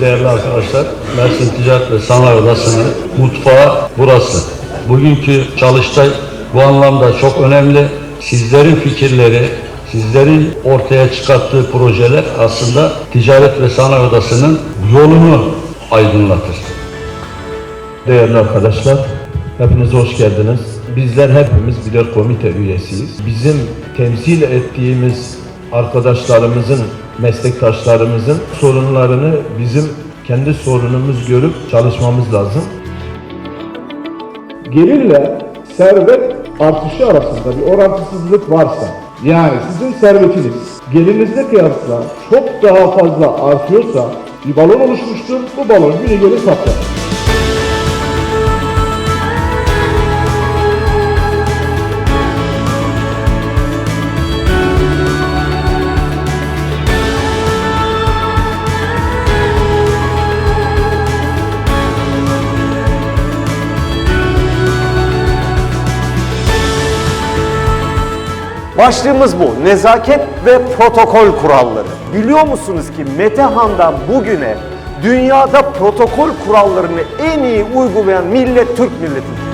Değerli arkadaşlar, Mersin Ticaret ve Sanayi Odası'nın mutfağı burası. Bugünkü çalıştay bu anlamda çok önemli. Sizlerin fikirleri, sizlerin ortaya çıkarttığı projeler aslında Ticaret ve Sanayi Odası'nın yolunu aydınlatır. Değerli arkadaşlar, hepiniz hoş geldiniz. Bizler hepimiz birer komite üyesiyiz. Bizim temsil ettiğimiz arkadaşlarımızın, meslektaşlarımızın sorunlarını bizim kendi sorunumuz görüp çalışmamız lazım. gelirle servet artışı arasında bir orantısızlık varsa, yani sizin servetiniz gelirinizle kıyasla çok daha fazla artıyorsa bir balon oluşmuştur. Bu balon günü gelir patlar. Başlığımız bu. Nezaket ve protokol kuralları. Biliyor musunuz ki Metehan'dan bugüne dünyada protokol kurallarını en iyi uygulayan millet Türk milletidir.